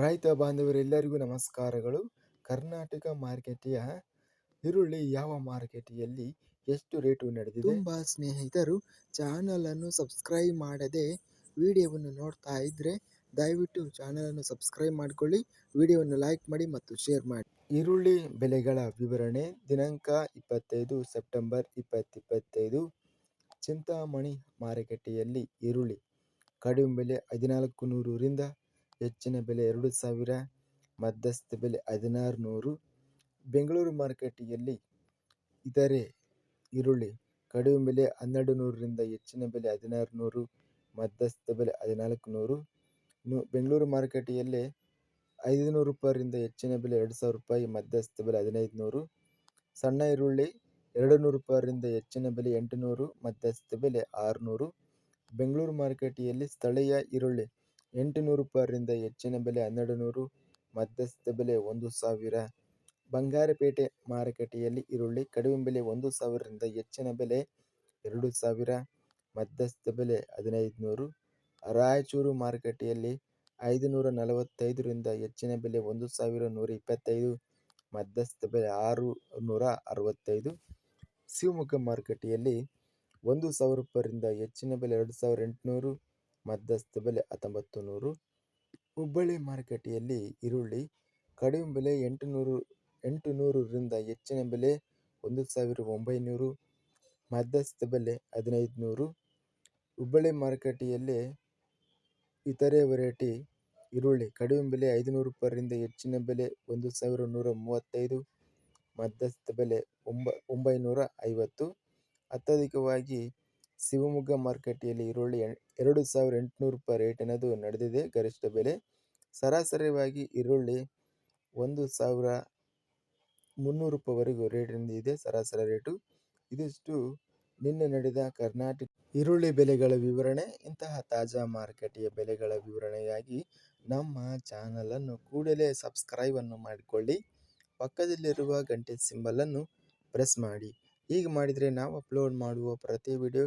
ರೈತ ಬಾಂಧವರೆಲ್ಲರಿಗೂ ನಮಸ್ಕಾರಗಳು. ಕರ್ನಾಟಕ ಮಾರ್ಕೆಟಿಯ ಈರುಳ್ಳಿ ಯಾವ ಮಾರುಕಟ್ಟೆಯಲ್ಲಿ ಎಷ್ಟು ರೇಟು ನಡೆದಿದೆ? ತುಂಬ ಸ್ನೇಹಿತರು ಚಾನಲನ್ನು ಸಬ್ಸ್ಕ್ರೈಬ್ ಮಾಡದೆ ವಿಡಿಯೋವನ್ನು ನೋಡ್ತಾ ಇದ್ದರೆ ದಯವಿಟ್ಟು ಚಾನಲನ್ನು ಸಬ್ಸ್ಕ್ರೈಬ್ ಮಾಡಿಕೊಳ್ಳಿ ವಿಡಿಯೋವನ್ನು ಲೈಕ್ ಮಾಡಿ ಮತ್ತು ಶೇರ್ ಮಾಡಿ. ಈರುಳ್ಳಿ ಬೆಲೆಗಳ ವಿವರಣೆ ದಿನಾಂಕ ಇಪ್ಪತ್ತೈದು ಸೆಪ್ಟೆಂಬರ್ ಇಪ್ಪತ್ತಿಪ್ಪತ್ತೈದು. ಚಿಂತಾಮಣಿ ಮಾರುಕಟ್ಟೆಯಲ್ಲಿ ಈರುಳ್ಳಿ ಕಡಿಮೆ ಬೆಲೆ ಹದಿನಾಲ್ಕು ನೂರರಿಂದ ಹೆಚ್ಚಿನ ಬೆಲೆ ಎರಡು ಸಾವಿರ, ಮಧ್ಯಸ್ಥ ಬೆಲೆ ಹದಿನಾರು ನೂರು ಬೆಂಗಳೂರು ಮಾರುಕಟ್ಟೆಯಲ್ಲಿ ಇತರೆ ಈರುಳ್ಳಿ ಕಡಿಮೆ ಬೆಲೆ ಹನ್ನೆರಡು ನೂರರಿಂದ ಹೆಚ್ಚಿನ ಬೆಲೆ ಹದಿನಾರು ನೂರು ಮಧ್ಯಸ್ಥ ಬೆಲೆ ಹದಿನಾಲ್ಕು ನೂರು ಇನ್ನು ಬೆಂಗಳೂರು ಮಾರುಕಟ್ಟೆಯಲ್ಲಿ ಐದುನೂರು ರೂಪಾಯಿಂದ ಹೆಚ್ಚಿನ ಬೆಲೆ ಎರಡು ಸಾವಿರ ರೂಪಾಯಿ, ಮಧ್ಯಸ್ಥ ಬೆಲೆ ಹದಿನೈದು ನೂರು ಸಣ್ಣ ಈರುಳ್ಳಿ ಎರಡು ನೂರು ರೂಪಾಯಿಂದ ಹೆಚ್ಚಿನ ಬೆಲೆ ಎಂಟುನೂರು, ಮಧ್ಯಸ್ಥ ಬೆಲೆ ಆರುನೂರು. ಬೆಂಗಳೂರು ಮಾರುಕಟ್ಟೆಯಲ್ಲಿ ಸ್ಥಳೀಯ ಈರುಳ್ಳಿ ಎಂಟುನೂರು ರೂಪಾಯಿಂದ ಹೆಚ್ಚಿನ ಬೆಲೆ ಹನ್ನೆರಡು ನೂರು ಮಧ್ಯಸ್ಥ ಬೆಲೆ ಒಂದು ಸಾವಿರ. ಬಂಗಾರಪೇಟೆ ಮಾರುಕಟ್ಟೆಯಲ್ಲಿ ಈರುಳ್ಳಿ ಕಡಿಮೆ ಬೆಲೆ ಒಂದು ಸಾವಿರದಿಂದ ಹೆಚ್ಚಿನ ಬೆಲೆ ಎರಡು ಸಾವಿರ ಮಧ್ಯಸ್ಥ ಬೆಲೆ ಹದಿನೈದು ನೂರು ರಾಯಚೂರು ಮಾರುಕಟ್ಟೆಯಲ್ಲಿ ಐದುನೂರ ನಲವತ್ತೈದರಿಂದ ಹೆಚ್ಚಿನ ಬೆಲೆ ಒಂದು ಸಾವಿರ ನೂರ ಇಪ್ಪತ್ತೈದು ಮಧ್ಯಸ್ಥ ಬೆಲೆ ಆರು ನೂರ ಅರವತ್ತೈದು. ಶಿವಮೊಗ್ಗ ಮಾರುಕಟ್ಟೆಯಲ್ಲಿ ಒಂದು ಸಾವಿರ ರೂಪಾಯಿಂದ ಹೆಚ್ಚಿನ ಬೆಲೆ ಎರಡು ಸಾವಿರ ಎಂಟುನೂರು ಮಧ್ಯಸ್ಥ ಬೆಲೆ ಹತ್ತೊಂಬತ್ತು ನೂರು, ಹುಬ್ಬಳ್ಳಿ ಮಾರುಕಟ್ಟೆಯಲ್ಲಿ ಈರುಳ್ಳಿ ಕಡಿಮೆ ಬೆಲೆ ಎಂಟು ನೂರು ಎಂಟು ನೂರರಿಂದ ಹೆಚ್ಚಿನ ಬೆಲೆ ಒಂದು ಸಾವಿರ ಒಂಬೈನೂರು, ಮಧ್ಯಸ್ಥ ಬೆಲೆ ಹದಿನೈದು ನೂರು ಹುಬ್ಬಳ್ಳಿ ಮಾರುಕಟ್ಟೆಯಲ್ಲಿ ಇತರೆ ವೆರೈಟಿ ಈರುಳ್ಳಿ ಕಡಿಮೆ ಬೆಲೆ ಐದುನೂರು ರೂಪಾಯಿಂದ ಹೆಚ್ಚಿನ ಬೆಲೆ ಒಂದು ಸಾವಿರ ನೂರ ಮೂವತ್ತೈದು, ಮಧ್ಯಸ್ಥ ಬೆಲೆ ಒಂಬ, ಒಂಬೈನೂರ ಐವತ್ತು. ಅತ್ಯಧಿಕವಾಗಿ ಶಿವಮೊಗ್ಗ ಮಾರುಕಟ್ಟೆಯಲ್ಲಿ ಈರುಳ್ಳಿ ಎರಡು ಸಾವಿರ ಎಂಟುನೂರು ರೂಪಾಯಿ ರೇಟ್ ಅನ್ನೋದು ನಡೆದಿದೆ. ಗರಿಷ್ಠ ಬೆಲೆ ಸರಾಸರಿಯಾಗಿ ಈರುಳ್ಳಿ ಒಂದು ಸಾವಿರ ಮುನ್ನೂರು ರೂಪಾಯಿವರೆಗೂ ರೇಟ್ ಇದೆ. ಸರಾಸರಿ ರೇಟು ಇದಿಷ್ಟು. ನಿನ್ನೆ ನಡೆದ ಕರ್ನಾಟಕ ಈರುಳ್ಳಿ ಬೆಲೆಗಳ ವಿವರಣೆ, ಇಂತಹ ತಾಜಾ ಮಾರುಕಟ್ಟೆಯ ಬೆಲೆಗಳ ವಿವರಣೆಗಾಗಿ ನಮ್ಮ ಚಾನಲನ್ನು ಕೂಡಲೇ ಸಬ್ಸ್ಕ್ರೈಬನ್ನು ಮಾಡಿಕೊಳ್ಳಿ. ಪಕ್ಕದಲ್ಲಿರುವ ಗಂಟೆ ಸಿಂಬಲನ್ನು ಪ್ರೆಸ್ ಮಾಡಿ. ಹೀಗೆ ಮಾಡಿದರೆ ನಾವು ಅಪ್ಲೋಡ್ ಮಾಡುವ ಪ್ರತಿ ವಿಡಿಯೋ